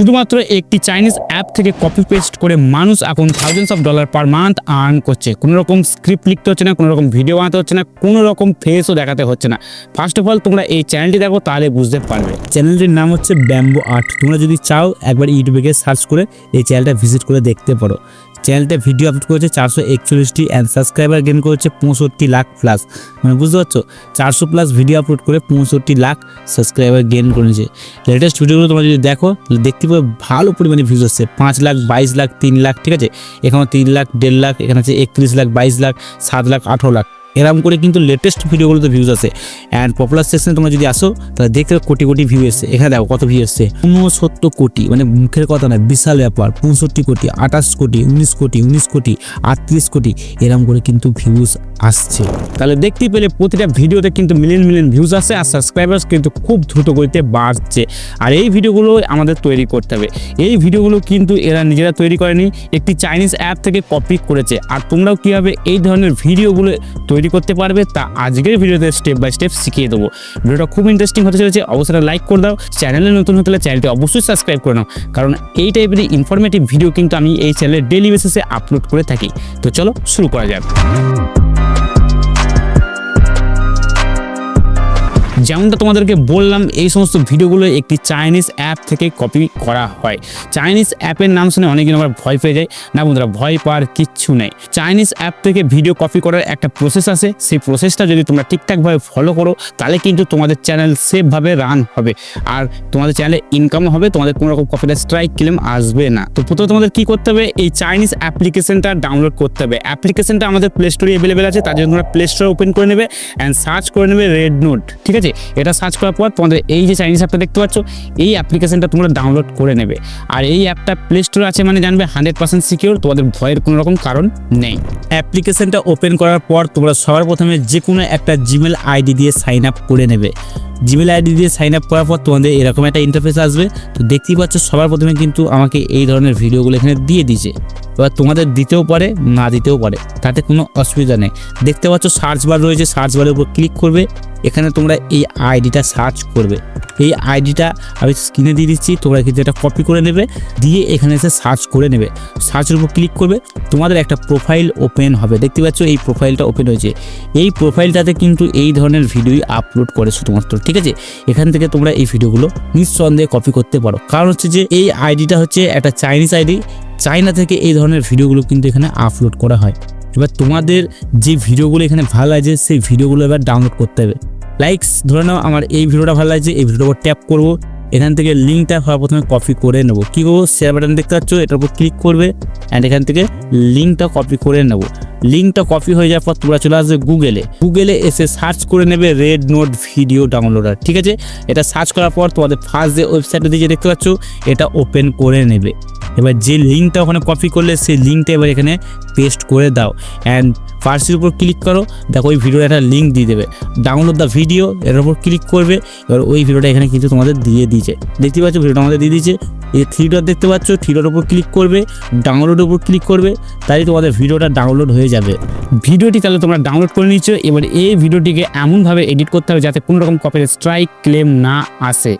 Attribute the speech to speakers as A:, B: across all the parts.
A: শুধুমাত্র একটি Chinese app থেকে কপি পেস্ট করে মানুষ এখন thousands of dollar per month earn করছে। কোনো রকম স্ক্রিপ্ট লিখতে হচ্ছে না কোনো রকম ভিডিও বানাতে হচ্ছে না কোনো রকম ফেসও দেখাতে হচ্ছে না। ফার্স্ট অফ অল তোমরা এই চ্যানেলটি দেখো, তাহলে বুঝতে পারবে।
B: চ্যানেলটির নাম হচ্ছে ব্যাম্বো আর্ট তোমরা যদি চাও, একবার ইউটিউবে গিয়ে সার্চ করে এই চ্যানেলটা ভিজিট করে দেখতে পারো। চ্যানেলটা ভিডিও আপলোড করেছে চারশো একচল্লিশটি অ্যান্ড সাবস্ক্রাইবার গেন করেছে পঁয়ষট্টি লাখ প্লাস মানে বুঝতে পারছ? চারশো প্লাস ভিডিও আপলোড করে পঁয়ষট্টি লাখ সাবস্ক্রাইবার গেন করেছে। লেটেস্ট ভিডিওগুলো তোমরা যদি দেখো, দেখতে পাবে ভালো পরিমাণে ভিউজ হচ্ছে পাঁচ লাখ, বাইশ লাখ, তিন লাখ, ঠিক আছে? এখানে তিন লাখ, দেড় লাখ, এখানে আছে একত্রিশ লাখ, বাইশ লাখ, সাত লাখ, আঠেরো লাখ। এরকম করে কিন্তু লেটেস্ট ভিডিওগুলোতে ভিউজ আছে। অ্যান্ড পপুলার সেকশনে তোমরা যদি আসো, তাহলে দেখতে কোটি কোটি ভিউ এসছে। এখানে দেখো কত ভিউ এসছে। উনসত্তর কোটি মানে মুখের কথা না বিশাল ব্যাপার। পঁয়ষট্টি কোটি, আঠাশ কোটি, উনিশ কোটি উনিশ কোটি, আটত্রিশ কোটি এরকম করে কিন্তু ভিউজ আসছে।
A: তাহলে দেখতে পেলে প্রতিটা ভিডিওতে কিন্তু মিলিয়ন মিলিয়ন ভিউজ আসে আর সাবস্ক্রাইবার্স কিন্তু খুব দ্রুত গতিতে বাড়ছে। আর এই ভিডিওগুলো আমাদের তৈরি করতে হবে। এই ভিডিওগুলো কিন্তু এরা নিজেরা তৈরি করেনি, একটি চাইনিজ অ্যাপ থেকে কপি করেছে। আর তোমরাও কীভাবে এই ধরনের ভিডিওগুলো তৈরি করতে পারবে, তা আজকের ভিডিওতে স্টেপ বাই স্টেপ শিখিয়ে দেবো। ভিডিওটা খুব ইন্টারেস্টিং হতে চলেছে, অবশ্যই লাইক করে দাও। চ্যানেলে নতুন হতে চ্যানেলটি অবশ্যই সাবস্ক্রাইব করে নাও, কারণ এই টাইপের ইনফরমেটিভ ভিডিও কিন্তু আমি এই চ্যানেলে ডেলি বেসিসে আপলোড করে থাকি। তো চলো শুরু করা যাক। যেমনটা তোমাদেরকে বললাম, এই সমস্ত ভিডিওগুলো একটি চাইনিজ অ্যাপ থেকে কপি করা হয়। চাইনিজ অ্যাপের নাম শুনে অনেকদিন আবার ভয় পেয়ে যায়। না বন্ধুরা, ভয় পাওয়ার কিচ্ছু নেই। চাইনিজ অ্যাপ থেকে ভিডিও কপি করার একটা প্রসেস আছে। সেই প্রসেসটা যদি তোমরা ঠিকঠাকভাবে ফলো করো, তাহলে কিন্তু তোমাদের চ্যানেল সেফভাবে রান হবে। আর তোমাদের চ্যানেলে ইনকাম হবে, তোমাদের কোনো রকম কপিটা স্ট্রাইক ক্লেম আসবে না। তো প্রথমে তোমাদের কি করতে হবে? এই চাইনিজ অ্যাপ্লিকেশনটা ডাউনলোড করতে হবে। অ্যাপ্লিকেশনটা আমাদের প্লে স্টোরে অ্যাভেলেবেল আছে। তার জন্য তোমরা প্লে স্টোর ওপেন করে নেবে অ্যান্ড সার্চ করে নেবে রেড নোট ঠিক আছে? এটা সার্চ করার পর তোমাদের এই যে চাইনিজ অ্যাপটা দেখতে পাচ্ছ, এই অ্যাপ্লিকেশনটা তোমরা ডাউনলোড করে নেবে। আর এই অ্যাপটা প্লে স্টোরে আছে মানে জানবে হান্ড্রেড পার্সেন্ট সিকিউর তোমাদের ভয়ের কোনো রকম কারণ নেই।
B: অ্যাপ্লিকেশনটা ওপেন করার পর তোমরা সবার প্রথমে যে কোনো একটা জিমেল আইডি দিয়ে সাইন আপ করে নেবে। জিমেল আইডি দিয়ে সাইন আপ করার পর তোমাদের এরকম একটা ইন্টারফেস আসবে। তো দেখতেই পাচ্ছ সবার প্রথমে কিন্তু আমাকে এই ধরনের ভিডিওগুলো এখানে দিয়ে দিয়েছে। এবার তোমাদের দিতেও পারে, না দিতেও পারে, তাতে কোনো অসুবিধা নেই। দেখতে পাচ্ছ সার্চ বার রয়েছে সার্চ বারের উপর ক্লিক করবে, এখানে তোমরা এই আইডিটা সার্চ করবে। এই আইডিটা আমি স্ক্রিনে দিয়ে দিচ্ছি, তোমরা কিন্তু এটা কপি করে নেবে, দিয়ে এখানে এসে সার্চ করে নেবে। সার্চের উপর ক্লিক করবে, তোমাদের একটা প্রোফাইল ওপেন হবে। দেখতে পাচ্ছ এই প্রোফাইলটা ওপেন হয়েছে। এই প্রোফাইলটাতে কিন্তু এই ধরনের ভিডিওই আপলোড করে শুধুমাত্র, ঠিক আছে? এখান থেকে তোমরা এই ভিডিওগুলো নিঃসন্দেহে কপি করতে পারো। কারণ হচ্ছে যে এই আইডিটা হচ্ছে একটা চাইনিজ আইডি চাইনা থেকে এই ধরনের ভিডিওগুলো কিন্তু এখানে আপলোড করা হয়। এবার তোমাদের যে ভিডিওগুলো এখানে ভালো লাগছে, সেই ভিডিওগুলো এবার ডাউনলোড করতে হবে। লাইকস ধরে নাও, আমার এই ভিডিওটা ভালো লাগছে, এই ভিডিওটা ট্যাপ করব। এখান থেকে লিঙ্কটা প্রথমে কপি করে নেব। কী করব? শেয়ার বাটন দেখতে পাচ্ছ? এটার উপর ক্লিক করবে। অ্যান্ড এখান থেকে লিঙ্কটা কপি করে নেব। লিঙ্কটা কপি হয়ে যাওয়ার পর তোমরা চলে আসবে গুগলে গুগলে এসে সার্চ করে নেবে রেড নোট ভিডিও ডাউনলোডার ঠিক আছে? এটা সার্চ করার পর তোমাদের ফার্স্ট যে ওয়েবসাইটটা দিয়ে দেখতে পাচ্ছ, এটা ওপেন করে নেবে। এবার যে লিঙ্কটা ওখানে কপি করলে, সেই লিঙ্কটা এবার এখানে পেস্ট করে দাও। অ্যান্ড ফার্স্টের উপর ক্লিক করো, দেখো ওই ভিডিওর একটা লিঙ্ক দিয়ে দেবে। ডাউনলোড দ্য ভিডিও এর উপর ক্লিক করবে, এবার ওই ভিডিওটা এখানে কিন্তু তোমাদের দিয়ে দিয়েছে। দেখতে পাচ্ছ ভিডিওটা আমাদের দিয়ে দিয়েছে। এই থ্রি ডট দেখতে পাচ্ছ থ্রি ডটের উপর ক্লিক করবে ডাউনলোডের উপর ক্লিক করবে, তাই তোমাদের ভিডিওটা ডাউনলোড হয়ে যাবে।
A: ভিডিওটি তাহলে তোমরা ডাউনলোড করে নিচ্ছ এবার এই ভিডিওটিকে এমনভাবে এডিট করতে হবে যাতে কোনো রকম কপিরাইট স্ট্রাইক ক্লেম না আসে।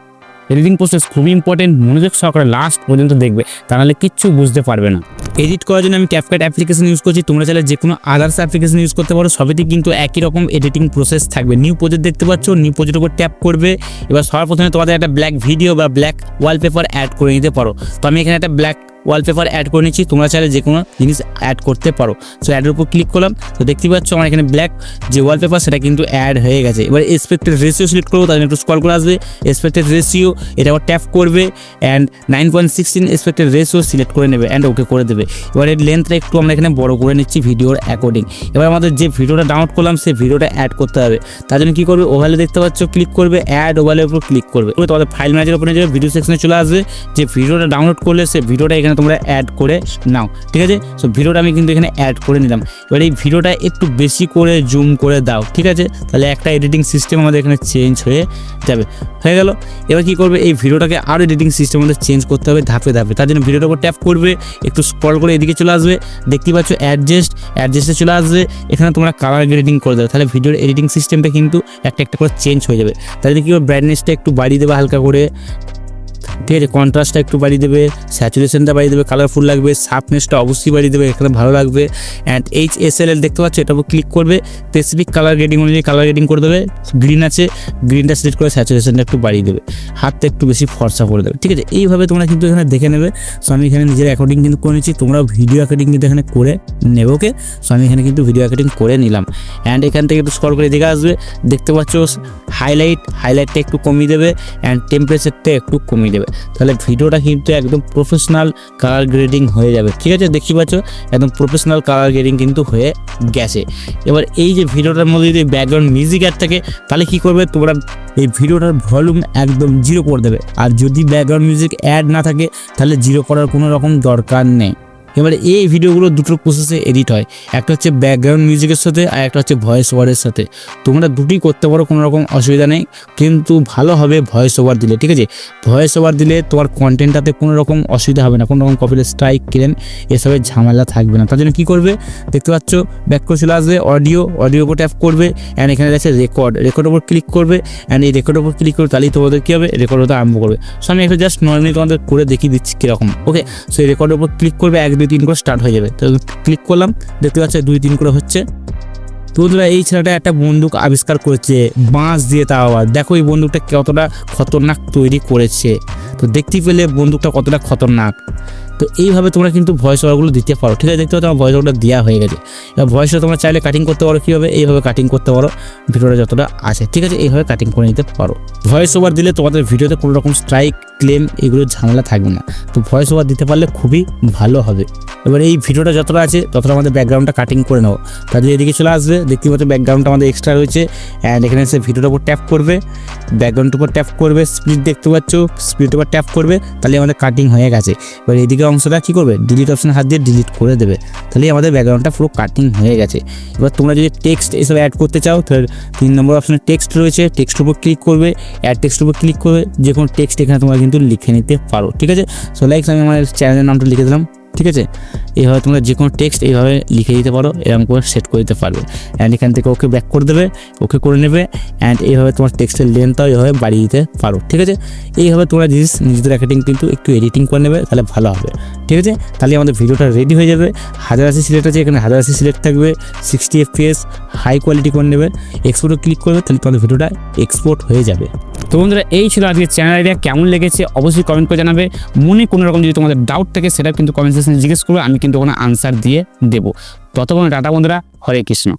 A: এডিটিং প্রসেস খুবই ইম্পর্টেন্ট মনোযোগ সহকারে লাস্ট পর্যন্ত দেখবে। তা নাহলে কিচ্ছু বুঝতে পারবে না।
B: এডিট করার জন্য আমি ক্যাপকাট অ্যাপ্লিকেশন ইউজ করছি। তোমরা চাইলে যে কোনো আদার্স অ্যাপ্লিকেশন ইউজ করতে পারো। সবেতেই কিন্তু একই রকম এডিটিং প্রসেস থাকবে। নিউ প্রজেক্ট দেখতে পাচ্ছ। নিউ প্রজেক্টের উপর ট্যাপ করবে। এবার সবার প্রথমে তোমাদের একটা ব্ল্যাক ভিডিও বা ব্ল্যাক ওয়ালপেপার অ্যাড করে নিতে পারো। তো আমি এখানে একটা ব্ল্যাক ওয়ালপেপার অ্যাড করে নিচ্ছি। তোমরা চাইলে যে কোনো জিনিস অ্যাড করতে পারো। সো অ্যাডের উপর ক্লিক করলাম, তো দেখতে পাচ্ছ আমার এখানে ব্ল্যাক যে ওয়ালপেপার সেটা কিন্তু অ্যাড হয়ে গেছে। এবার এক্সপেক্টেড রেশিও সিলেক্ট করব, তাহলে একটু স্কল করে আসবে। এক্সপেক্টেড রেশিও এটা আবার ট্যাপ করবে and nine point sixteen expected ratio select করে নেবে অ্যান্ড ওকে করে দেবে। এবার এর লেন্থটা একটু আমরা এখানে বড় করে নিচ্ছি ভিডিওর অ্যাকর্ডিং এবার আমাদের যে ভিডিওটা ডাউনলোড করলাম, সেই ভিডিওটা অ্যাড করতে হবে। তার জন্য কী করবে? ওভালে দেখতে পাচ্ছ ক্লিক করবে অ্যাড ওভালের উপর ক্লিক করবে। তোমাদের ফাইল ম্যানেজার উপরে যাবে ভিডিও সেকশনে চলে আসবে। যে ভিডিওটা ডাউনলোড করলে, সেই ভিডিওটা এখানে তোমরা অ্যাড করে নাও, ঠিক আছে? সো ভিডিওটা আমি কিন্তু এখানে অ্যাড করে নিলাম। এবার এই ভিডিওটা একটু বেশি করে জুম করে দাও, ঠিক আছে? তাহলে একটা এডিটিং সিস্টেম আমাদের এখানে চেঞ্জ হয়ে যাবে। হয়ে গেল? এবার কি করবে? এই ভিডিওটাকে আরও এডিটিং সিস্টেম আমাদের চেঞ্জ করতে হবে, ধাপে ধাপে। তার জন্য ভিডিওটার উপর ট্যাপ করবে, একটু স্ক্রল করে এদিকে চলে আসবে। দেখতে পাচ্ছ অ্যাডজাস্ট অ্যাডজাস্টে চলে আসবে। এখানে তোমরা কালার গ্রেডিং করে দেবে তাহলে ভিডিওর এডিটিং সিস্টেমটা কিন্তু একটা একটা করে চেঞ্জ হয়ে যাবে। তাহলে কি ব্রাইটনেসটা একটু বাড়িয়ে দেবে হালকা করে। ঠিক আছে কন্ট্রাস্টটা একটু বাড়িয়ে দেবে স্যাচুরেশনটা বাড়িয়ে দেবে কালারফুল লাগবে শার্পনেসটা অবশ্যই বাড়িয়ে দেবে, এখানে ভালো লাগবে। And H S L L দেখতে পাচ্ছ উপর ক্লিক করবে স্পেসিফিক কালার গ্রেডিং অনুযায়ী কালার গ্রেডিং করে দেবে গ্রিন আছে গ্রিনটা সিলেক্ট করে স্যাচুরেশনটা একটু বাড়িয়ে দেবে, হাতটা একটু বেশি ফর্সা করে দেবে, ঠিক আছে? এইভাবে তোমরা কিন্তু এখানে দেখে নেবে সো আমি এখানে নিজের অ্যাকর্ডিং কিন্তু করে নিচ্ছি তোমরা ভিডিও অ্যাকর্ডিং কিন্তু এখানে করে নেবে ওকে সো আমি এখানে কিন্তু ভিডিও অ্যাকর্ডিং করে নিলাম। অ্যান্ড এখান থেকে একটু স্কল করে দেখে আসবে, দেখতে পাচ্ছ হাইলাইট হাইলাইটটা একটু কমিয়ে দেবে অ্যান্ড টেম্পারেচারটা একটু কমিয়ে দেবে। তাহলে ভিডিওটা কিন্তু একদম প্রফেশনাল কালার গ্রেডিং হয়ে যাবে। ঠিক আছে? দেখতে পাচ্ছ? একদম প্রফেশনাল কালার গ্রেডিং কিন্তু হয়ে গেছে। এবার এই যে ভিডিওটার মধ্যে যদি ব্যাকগ্রাউন্ড মিউজিক অ্যাড থাকে, তাহলে কি করবে? তোমরা এই ভিডিওটার ভলিউম একদম জিরো করে দেবে। আর যদি ব্যাকগ্রাউন্ড মিউজিক অ্যাড না থাকে, তাহলে জিরো করার কোনো রকম দরকার নেই। এবারে এই ভিডিওগুলো দুটো প্রসেসে এডিট হয়। একটা হচ্ছে ব্যাকগ্রাউন্ড মিউজিকের সাথে আর একটা হচ্ছে ভয়েস ওভারের সাথে। তোমরা দুটি করতে পারো, কোনো রকম অসুবিধা নেই। কিন্তু ভালো হবে ভয়েস ওভার দিলে, ঠিক আছে? ভয়েস ওভার দিলে তোমার কন্টেন্টটাতে কোনো রকম অসুবিধা হবে না। কোনো রকম কপির স্ট্রাইক ক্লেম এসবের ঝামেলা থাকবে না। তার জন্য কী করবে? দেখতে পাচ্ছ ব্যাক করে চলে আসবে অডিও অডিও উপর ট্যাপ করবে অ্যান্ড এখানে আছে রেকর্ড রেকর্ডের উপর ক্লিক করবে অ্যান্ড এই রেকর্ডের উপর ক্লিক করবে তাহলেই তোমাদের কী হবে? রেকর্ড হতে আরম্ভ করবে। সো আমি একটা জাস্ট নর্মালি তোমাদের করে দেখিয়ে দিচ্ছি কীরকম ওকে সো এই রেকর্ডের উপর ক্লিক করবে, এক দুই তিন করে স্টার্ট হয়ে যাবে। তো ক্লিক করলাম, দেখতে পাচ্ছি দুই তিন করে হচ্ছে। তো বন্ধুরা, এই ছেলেটা একটা বন্দুক আবিষ্কার করেছে, বাঁশ দিয়ে তা আবার দেখো এই বন্দুকটা কতটা খতরনাক তৈরি করেছে। তো দেখতে পেলে বন্দুকটা কতটা খতরনাক। তো এইভাবে তোমরা কিন্তু ভয়েস ওভারগুলো দিতে পারো। ঠিক আছে, দেখতে পাচ্ছ আমার ভয়েস ওভারটা দেওয়া হয়ে গেছে। এবার ভয়েসটা তোমরা চাইলে কাটিং করতে পারো কীভাবে? এইভাবে কাটিং করতে পারো। ভিডিওটা যতটা আছে, ঠিক আছে, এইভাবে কাটিং করে নিতে পারো। ভয়েস ওভার দিলে তোমাদের ভিডিওতে কোনো রকম স্ট্রাইক ক্লেম এগুলো ঝামেলা থাকবে না। তো ভয়েস ওভার দিতে পারলে খুবই ভালো হবে। এবার এই ভিডিওটা যতটা আছে, ততটা আমাদের ব্যাকগ্রাউন্ডটা কাটিং করে নেব তাহলে এদিকে চলে আসবে, দেখতে পাচ্ছ ব্যাকগ্রাউন্ডটা আমাদের এক্সট্রা রয়েছে। অ্যান্ড এখানে এসে ভিডিওটার উপর ট্যাপ করবে। ব্যাকগ্রাউন্ডের উপর ট্যাপ করবে। স্পিড দেখতে পাচ্ছ স্পিডের উপর ট্যাপ করবে। তাহলে আমাদের কাটিং হয়ে গেছে। এবার এদিকে অংশটা কী করবে? ডিলিট অপশন হাত দিয়ে ডিলিট করে দেবে। তাহলে আমাদের ব্যাকগ্রাউন্ডটা পুরো কাটিং হয়ে গেছে। এবার তোমরা যদি টেক্সট এসব অ্যাড করতে চাও, তাহলে তিন নম্বর অপশনে টেক্সট রয়েছে। টেক্সটের উপর ক্লিক করবে। অ্যাড টেক্সট উপর ক্লিক করবে। যে কোনো টেক্সট এখানে তোমরা কিন্তু লিখে নিতে পারো। ঠিক আছে? সো লাইক আমি আমার চ্যানেলের নামটা লিখে দিলাম। ঠিক আছে? এইভাবে তোমরা যে কোনো টেক্সট এইভাবে লিখে দিতে পারো, এরকম করে সেট করে দিতে পারবে। অ্যান্ড এখান থেকে ওকে ব্যাক করে দেবে, ওকে করে নেবে অ্যান্ড এইভাবে তোমার টেক্সটের লেন্থটাও এইভাবে বাড়িয়ে দিতে পারো, ঠিক আছে? এইভাবে তোমরা জিনিস নিজেদের এডিটিং কিন্তু একটু এডিটিং করে নেবে, তাহলে ভালো হবে, ঠিক আছে? তাহলে আমাদের ভিডিওটা রেডি হয়ে যাবে। হাজার আশি সিলেক্ট আছে, এখানে হাজার আশি সিলেক্ট থাকবে সিক্সটি এফপিএস হাই কোয়ালিটি করে নেবে। এক্সপোর্টে ক্লিক করবে, তাহলে তোমাদের ভিডিওটা এক্সপোর্ট হয়ে যাবে।
A: তো বন্ধুরা, এই ছিল আজকে চ্যানেল আইডিয়া কেমন লেগেছে অবশ্যই কমেন্ট করে জানাবে। মনে কোনো রকম যদি তোমাদের ডাউট থাকে, সেটা কিন্তু কমেন্ট সেকশনে জিজ্ঞেস করবে, আমি কিন্তু ওখানে আনসার দিয়ে দেবো। ততক্ষণ টাটা বন্ধুরা, হরে কৃষ্ণ।